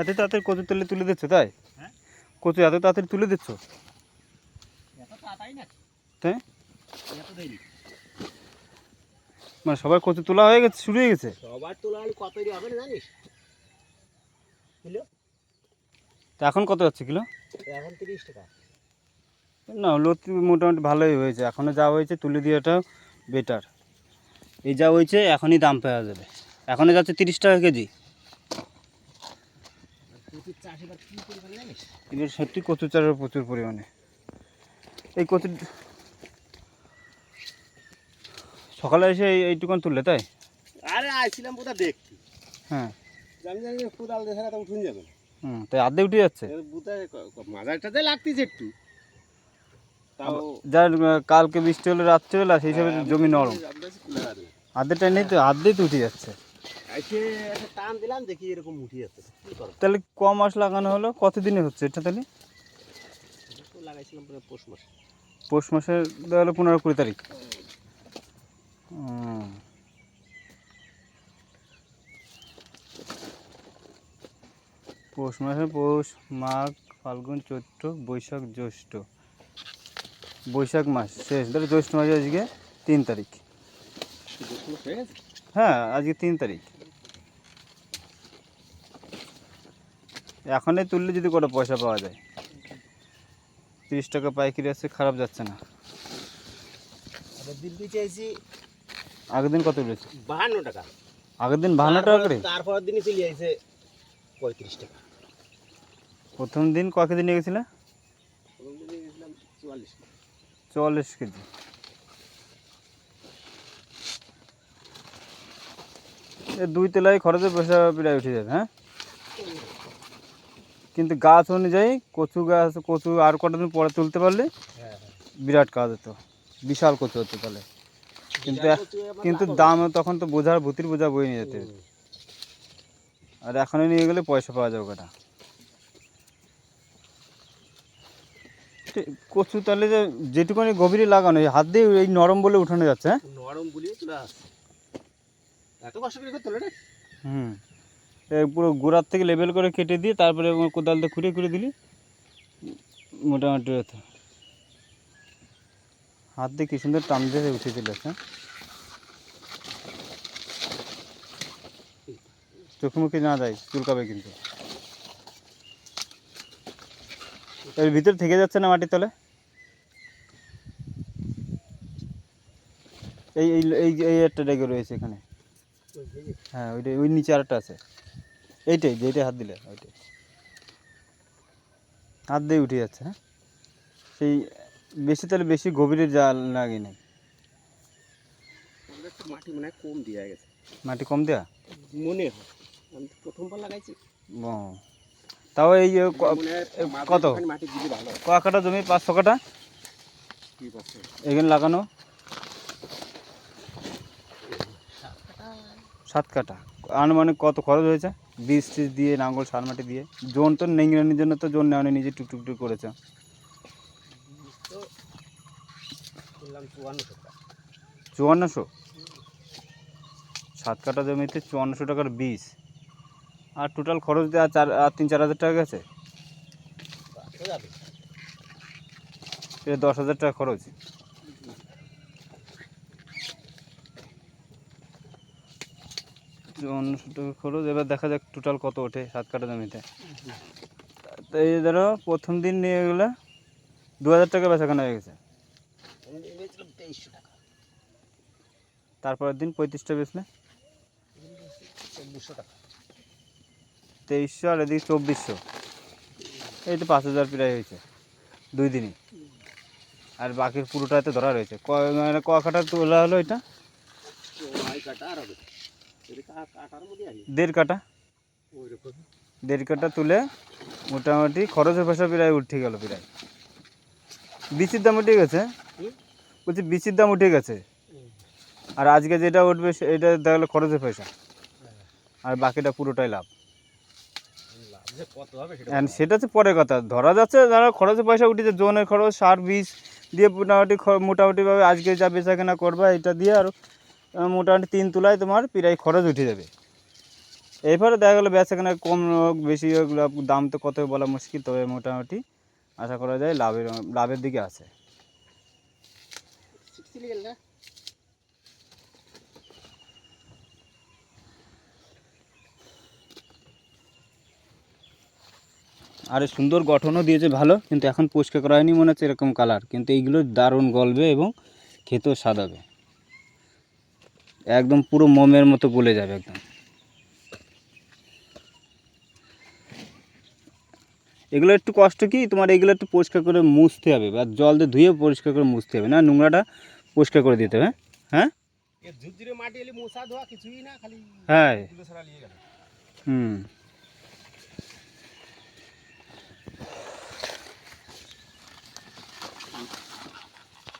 এত তাড়াতাড়ি কচু তুলে তুলে দিচ্ছ তাই? হ্যাঁ? কচু এত তাড়াতাড়ি তুলে দিচ্ছ? তাই মানে সবার কচু তোলা হয়ে গেছে শুরু হয়ে গেছে? সবার তোলা হলে কত হবে না জানিস? কিলো? তা এখন কত যাচ্ছে কিলো? এখন তিরিশ টাকা। না লতি মোটামুটি ভালোই হয়েছে। এখনও যা হয়েছে তুলে দেওয়াটা বেটার এই যা হয়েছে এখনই দাম পাওয়া যাবে। এখনই যাচ্ছে তিরিশ টাকা কেজি। প্রচুর চাষ এবার কী করবে জানিস? এবার সত্যি কচু চারের প্রচুর পরিমাণে। এই কচু সকালে এসে এই এইটুকান তুললে তাই? আরে আইছিলাম কোথাও দেখতে? হ্যাঁ। আমি জানি কোদাল দেখা যাবে হুম তাই আর্ধেক উঠে যাচ্ছে? মাজারটাতে লাগতেছে একটু। যার কালকে বৃষ্টি হলে রাত্রিবেলা সেই হিসাবে হ্যাঁ, জমি নরম। আর্ধেকটা নেই তো আর্ধেই তো উঠে যাচ্ছে। টান দিলাম দেখি এরকম উঠে যাচ্ছে। তাহলে ক মাস লাগানো হলো কতদিনে হচ্ছে এটা তাহলে? লাগাইছিলাম পৌষ মাসে। পৌষ মাসের দেওয়া হলো পনেরো কুড়ি তারিখ। পৌষ মাসে পৌষ মাঘ ফাল্গুন চৈত্র বৈশাখ জ্যৈষ্ঠ। বৈশাখ মাস শেষ ধরো জ্যৈষ্ঠ মাসে আজকে তিন তারিখ। হ্যাঁ আজকে তিন তারিখ। এখনই তুললে যদি কটা পয়সা পাওয়া যায়। তিরিশ টাকা পাইকারি আছে খারাপ যাচ্ছে না। চাইছি আগের দিন কত রয়েছে বাহান্ন টাকা। আগের দিন বাহান্ন টাকা করে? তারপর দিনই চলে আইছে পঁয়ত্রিশ টাকা। প্রথম দিন কয় কেজি নিয়ে গেছিলে? দিনে চুয়াল্লিশ কেজি। এ দুই তেলায় খরচের পয়সা প্রায় উঠে যাবে হ্যাঁ? কিন্তু গাছ অনুযায়ী কচু গাছ কচু আর কটা দিন পরে তুলতে পারলে হ্যাঁ বিরাট কাজ হতো বিশাল কচু হতো তাহলে। কিন্তু কিন্তু দাম তখন তো বোঝার ভূতির বোঝা বই নিয়ে যেতে। আর এখনই নিয়ে গেলে পয়সা পাওয়া যাবে কটা। কচু তাহলে যে যেটুকুনি গভীরে লাগানো হাত দিয়ে এই নরম বলে উঠানো যাচ্ছে হ্যাঁ? নরম চলে এত কষ্ট করে হুম। পুরো গোড়ার থেকে লেবেল করে কেটে দিয়ে তারপরে কোদাল দিয়ে খুঁড়ে খুঁড়ে দিলি। মোটামুটি হতো। হাত দিয়ে কি সুন্দর টান দিয়ে উঠে দিল হ্যাঁ না যায় চুলকাবে কিন্তু। এর ভিতর থেকে যাচ্ছে না মাটির তলে? এই এই এই একটা ডেকে রয়েছে এখানে। হ্যাঁ ওইটাই ওই নিচে আরেকটা আছে। এইটাই যেইটাই হাত দিলে ওইটাই। হাত দিয়ে উঠে যাচ্ছে হ্যাঁ? সেই বেশি তাহলে বেশি গভীরে জাল লাগে নাই। মাটি মনে হয় কম দেওয়া গেছে। মাটি কম দেয়া? মনে হয়। আমি তো প্রথমবার লাগাইছি। ও। তাও এই ক- কত? কয় কাটা জমি? পাঁচশো কাটা কি বছর এখানে লাগানো? সাত কাটা আনুমানিক কত খরচ হয়েছে? বীজ টিজ দিয়ে নাঙ্গল সার মাটি দিয়ে। জোন তো নিংড়ানির জন্য তো জোন নেওয়া নিজে টুকটুক টুক করেছে। চুয়ান্নশো? সাত কাটা জমিতে চুয়ান্নশো টাকার বীজ। আর টোটাল খরচ দেওয়া চার আর তিন চার হাজার টাকা গেছে? দশ হাজার টাকা খরচ। টাকা খরচ, এবার দেখা যাক টোটাল কত ওঠে সাত কাটা জমিতে। এই ধরো, প্রথম দিন নিয়ে গেলে দু হাজার টাকা বেচাকেনা হয়ে গেছে। তারপরের দিন পঁয়ত্রিশটা বেচলে? তেইশশো আর এদিকে চব্বিশশো। এই তো পাঁচ হাজার প্রায় হয়েছে, দুই দিনই আর বাকির পুরোটাতে ধরা রয়েছে। ক- মানে ক কাটা তোলা হলো এটা? কাটা আর দেড় কাটা দেড় কাটা তুলে মোটামুটি খরচের পয়সা প্রায় উঠে গেল প্রায়। বিচির দাম উঠে গেছে। বলছি বিচির দাম উঠে গেছে। আর আজকে যেটা উঠবে এটা দেখা খরচের পয়সা। আর বাকিটা পুরোটাই লাভ। সেটা হচ্ছে পরের কথা। ধরা যাচ্ছে যারা খরচের পয়সা উঠেছে জোনের খরচ সার বীজ দিয়ে মোটামুটি মোটামুটিভাবে আজকে যা বেচা কেনা করবা এটা দিয়ে আর মোটামুটি তিন তুলায় তোমার প্রায় খরচ উঠে যাবে। এরপরে দেখা গেলো বেচা কেনা কম হোক, বেশি হোক দাম তো কত বলা মুশকিল, তবে মোটামুটি আশা করা যায় লাভের লাভের দিকে আছে। আর সুন্দর গঠনও দিয়েছে, ভালো, কিন্তু এখন পরিষ্কার করা হয়নি মনে হচ্ছে এরকম কালার কিন্তু এইগুলো দারুণ গলবে এবং খেতেও স্বাদ হবে। একদম পুরো মোমের মতো গলে যাবে একদম। এগুলো একটু কষ্ট কি? তোমার এগুলো একটু পরিষ্কার করে মুছতে হবে বা জল দিয়ে ধুয়ে পরিষ্কার করে মুছতে হবে। না নোংরাটা পরিষ্কার করে দিতে হবে হ্যাঁ? হ্যাঁ। হুম।